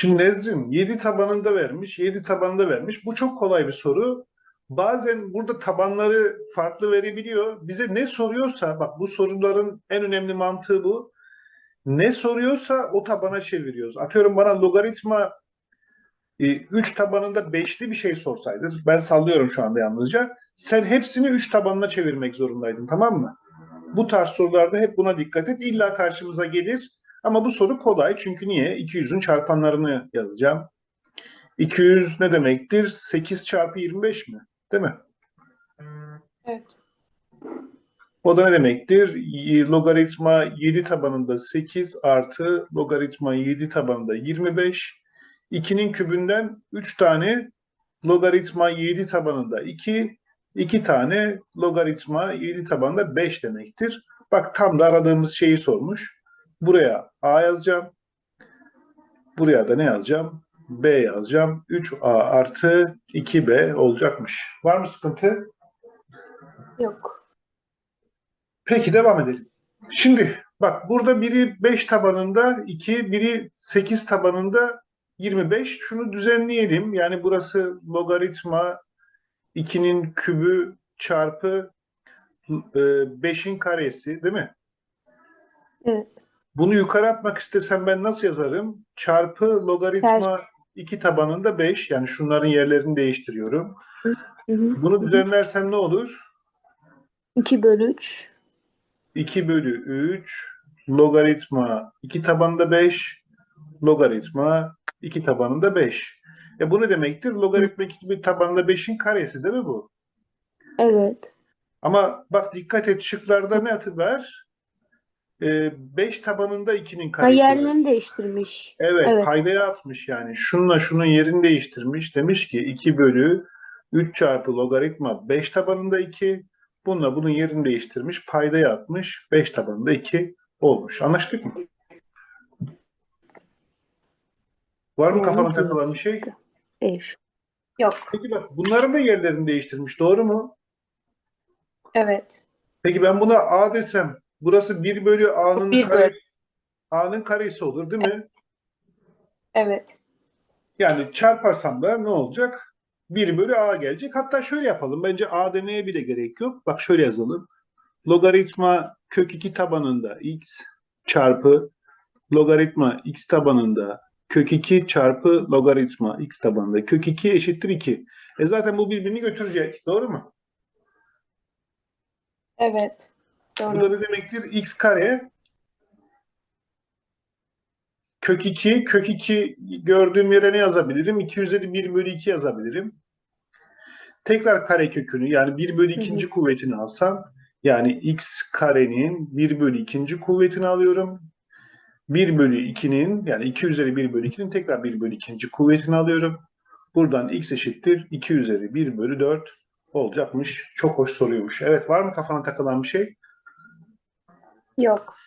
Şimdi Nezrin 7 tabanında vermiş, 7 tabanında vermiş. Bu çok kolay bir soru. Bazen burada tabanları farklı verebiliyor. Bize ne soruyorsa, bak bu soruların en önemli mantığı bu. Ne soruyorsa o tabana çeviriyoruz. Atıyorum bana logaritma 3 tabanında beşli bir şey sorsaydı, ben sallıyorum şu anda yalnızca, sen hepsini 3 tabanına çevirmek zorundaydın, tamam mı? Bu tarz sorularda hep buna dikkat et. İlla karşımıza gelir. Ama bu soru kolay. Çünkü niye? 200'ün çarpanlarını yazacağım. 200 ne demektir? 8 çarpı 25 mi? Değil mi? Evet. O da ne demektir? Logaritma 7 tabanında 8 artı logaritma 7 tabanında 25. 2'nin kübünden 3 tane logaritma 7 tabanında 2, 2 tane logaritma 7 tabanında 5 demektir. Bak tam da aradığımız şeyi sormuş. Buraya A yazacağım. Buraya da ne yazacağım? B yazacağım. 3A artı 2B olacakmış. Var mı sıkıntı? Yok. Peki devam edelim. Şimdi bak burada biri 5 tabanında 2, biri 8 tabanında 25. Şunu düzenleyelim. Yani burası logaritma 2'nin kübü çarpı 5'in karesi değil mi? Evet. Bunu yukarı atmak istesem ben nasıl yazarım? Çarpı logaritma 2 tabanında 5. Yani şunların yerlerini değiştiriyorum. Hı hı. Bunu düzenlersem ne olur? 2 bölü 3. 2 bölü 3 logaritma 2 tabanında 5 logaritma 2 tabanında 5. E bu ne demektir? Logaritma 2 tabanında 5'in karesi değil mi bu? Evet. Ama bak dikkat et şıklarda ne atı var? 5 tabanında 2'nin Ha, karesi yerlerini değiştirmiş. Evet, Evet. paydaya atmış yani. Şununla şunun yerini değiştirmiş. Demiş ki 2 bölü 3 çarpı logaritma 5 tabanında 2. Bununla bunun yerini değiştirmiş. Paydaya atmış. 5 tabanında 2 olmuş. Anlaştık mı? Var mı Yani kafana takılan bir şey? Değiş. Yok. Peki bak bunların da yerlerini değiştirmiş. Doğru mu? Evet. Peki ben buna A desem burası 1 bölü A'nın Bir kare, bölü. A'nın karesi olur değil mi? Evet. Yani çarparsam da ne olacak? 1 bölü a gelecek. Hatta şöyle yapalım. Bence a demeye bile gerek yok. Bak şöyle yazalım. Logaritma kök 2 tabanında x çarpı logaritma x tabanında kök 2 çarpı logaritma x tabanında kök 2 eşittir 2. E zaten bu birbirini götürecek. Doğru mu? Evet. Bu da Doğru. ne demektir? x kare kök 2, kök 2 gördüğüm yere ne yazabilirim? 2 üzeri 1 bölü 2 yazabilirim. Tekrar kare kökünü yani 1 bölü Hı hı. 2. kuvvetini alsam yani x karenin 1 bölü 2. kuvvetini alıyorum. 1 bölü 2'nin yani 2 üzeri 1 bölü 2'nin tekrar 1 bölü 2. kuvvetini alıyorum. Buradan x eşittir 2 üzeri 1 bölü 4 olacakmış. Çok hoş soruymuş. Evet var mı kafana takılan bir şey? Yok.